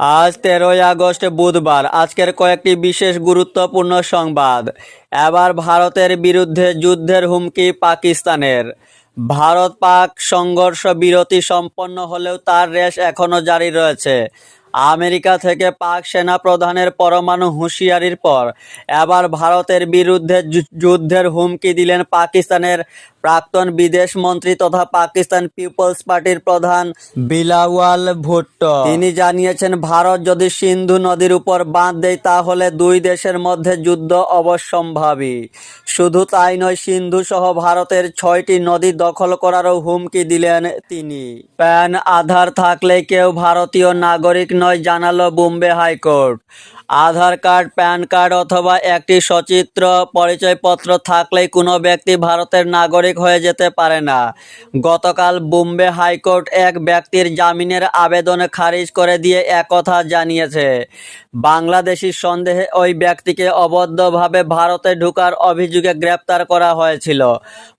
আজ তেরোই আগস্ট বুধবার, আজকের কয়েকটি বিশেষ গুরুত্বপূর্ণ সংবাদ। এবার ভারতের বিরুদ্ধে যুদ্ধের হুমকি পাকিস্তানের। ভারত পাক সংঘর্ষ বিরতি সম্পন্ন হলেও তার রেশ এখনও জারি রয়েছে। আমেরিকা থেকে পাক সেনা প্রধানের পরমাণু হুঁশিয়ারির পর এবার ভারতের বিরুদ্ধে যুদ্ধের হুমকি দিলেন পাকিস্তানের প্রাক্তন বিদেশ মন্ত্রী তথা পাকিস্তান পিপলস পার্টির প্রধান বিলাওয়াল ভুট্টো। তিনি জানিয়েছেন, ভারত যদি সিন্ধু নদীর উপর বাঁধ দেয়, তাহলে দুই দেশের মধ্যে যুদ্ধ অবশ্যম্ভাবী। শুধু তাই নয় সিন্ধু সহ ভারতের ছয়টি নদী দখল করারও হুমকি দিলেন তিনি। প্যান আধার থাকলে কেউ ভারতীয় নাগরিক নয় জানালো Bombay high court. Aadhaar card, PAN card অথবা একটি সচিত্র পরিচয়পত্র থাকলেই কোনো ব্যক্তি ভারতের নাগরিক হয়ে যেতে পারে না। গতকাল বোম্বে হাইকোর্ট এক ব্যক্তির জামিনের আবেদন খারিজ করে দিয়ে একথা জানিয়েছে। বাংলাদেশি সন্দেহে ওই ব্যক্তিকে অবৈধভাবে ভারতে ঢোকার অভিযোগে গ্রেপ্তার করা হয়েছিল।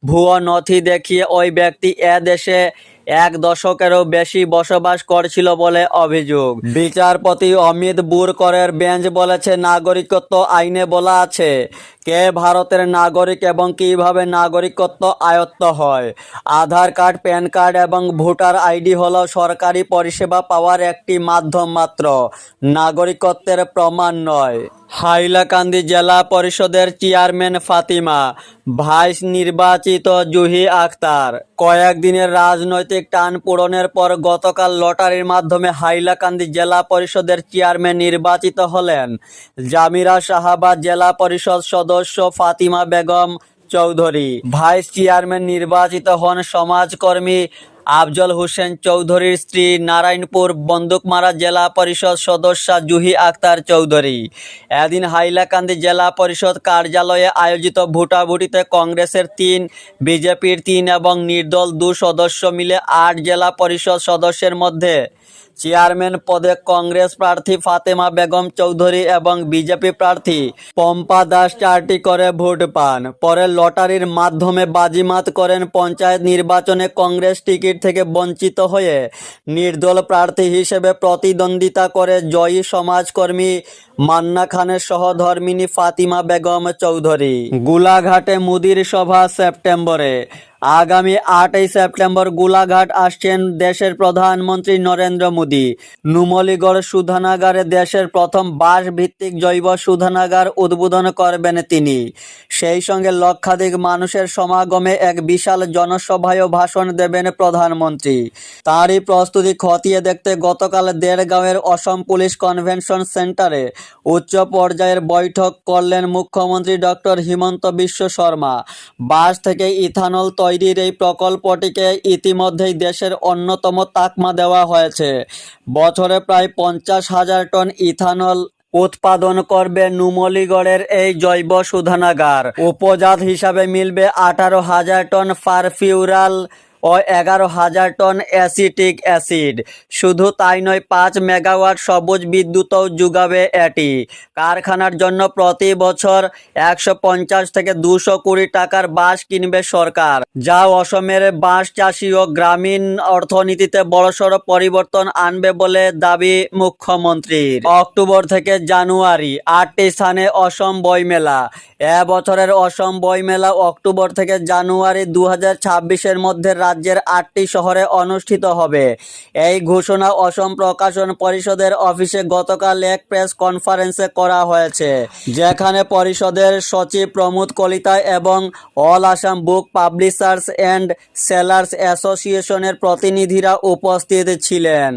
ভুয়ো নথি দেখিয়ে ওই ব্যক্তি এ দেশে এক দশকেরও বেশি বসবাস করছিল বলে অভিযোগ। বিচারপতি অমিত বুরকরের বেঞ্চ বলেছে, নাগরিকত্ব আইনে বলা আছে। কে ভারতের নাগরিক এবং কীভাবে নাগরিকত্ব আয়ত্ত হয়? আধার কার্ড, প্যান কার্ড এবং ভোটার আইডি হলো সরকারি পরিষেবা পাওয়ার একটি মাধ্যম মাত্র। নাগরিকত্বের প্রমাণ নয়। হাইলাকান্দি জেলা পরিষদের চেয়ারম্যান ফাতিমা, ভাইস নির্বাচিত জুহি আক্তার কয়েকদিনের রাজনৈতিক টান পূরণের পর গতকাল লটারির মাধ্যমে হাইলাকান্দি জেলা পরিষদের চেয়ারম্যান নির্বাচিত হলেন জামিরা শাহাবাদ জেলা পরিষদ সদস্য ফাতিমা বেগম চৌধুরী। ভাইস চেয়ারম্যান নির্বাচিত হন সমাজকর্মী আফজল হোসেন চৌধুরীর স্ত্রী নারায়ণপুর বন্দুকমারা জেলা পরিষদ সদস্যা জুহি আক্তার চৌধুরী। এদিন হাইলাকান্দি জেলা পরিষদ কার্যালয়ে আয়োজিত ভোটাভুটিতে কংগ্রেসের তিন, বিজেপির তিন এবং নির্দল দু সদস্য মিলে আট জেলা পরিষদ সদস্যের মধ্যে চেয়ারম্যান পদে কংগ্রেস প্রার্থী ফাতেমা বেগম চৌধুরী এবং বিজেপি প্রার্থী পম্পা দাস চারটি করে ভোট পান। পরে লটারির মাধ্যমে বাজিমাত করেন পঞ্চায়েত নির্বাচনে কংগ্রেস টিকিট থেকে বঞ্চিত হয়ে নির্দল প্রার্থী হিসেবে প্রতিদ্বন্দ্বিতা করে জয়ী সমাজকর্মী মান্না খানের সহধর্মিনী ফাতিমা বেগম চৌধুরী। গোলাঘাটে মুদির সভা সেপ্টেম্বরে। আগামী আটই সেপ্টেম্বর গোলাঘাট আসছেন দেশের প্রধানমন্ত্রী নরেন্দ্র মোদী। নুমলিগড় সুধানাগারে দেশের প্রথম বাঁশ ভিত্তিক জৈব সুধানাগার উদ্বোধন করবেন তিনি। সেই সঙ্গে লক্ষাধিক মানুষের সমাগমে এক বিশাল জনসভায়ও ভাষণ দেবেন প্রধানমন্ত্রী। তারই প্রস্তুতি খতিয়ে দেখতে গতকাল দেড়গাঁওয়ের অসম পুলিশ কনভেনশন সেন্টারে উচ্চ পর্যায়ের বৈঠক করলেন মুখ্যমন্ত্রী ডক্টর হিমন্ত বিশ্ব শর্মা। বাস থেকে ইথানল তৈরির এই প্রকল্পটিকে ইতিমধ্যেই দেশের অন্যতম তাকমা দেওয়া হয়েছে। বছরে প্রায় পঞ্চাশ হাজার টন ইথানল উৎপাদন করবে নুমলিগড়ের এই জৈব শোধনাগার উপজাত হিসাবে মিলবে আঠারো হাজার টন ফারফিউরাল ও এগারো হাজার টন অ্যাসিটিক অ্যাসিড। শুধু তাই নয়, পাঁচ মেগাওয়াট সবুজ বিদ্যুৎও যোগাবে এটি। কারখানার জন্য প্রতি বছর একশো পঞ্চাশ থেকে দুশো কোটি টাকার বাঁশ কিনবে সরকার। যা অসমের বাঁশ চাষি ও গ্রামীণ অর্থনীতিতে বড়সড় পরিবর্তন আনবে বলে দাবি মুখ্যমন্ত্রীর। অক্টোবর থেকে জানুয়ারি, আটটি স্থানে অসম বইমেলা। এবছরের অসম বইমেলা অক্টোবর থেকে জানুয়ারি দু হাজার ছাব্বিশের মধ্যে রাজ্যের আটটি শহরে অনুষ্ঠিত হবে। এই ঘোষণা অসম প্রকাশন পরিষদের অফিসে গতকাল এক প্রেস কনফারেন্সে করা হয়েছে, যেখানে পরিষদের সচিব প্রমোদ কলিতা এবং All Assam Book Publishers and Sellers অ্যাসোসিয়েশনের প্রতিনিধিরা উপস্থিত ছিলেন।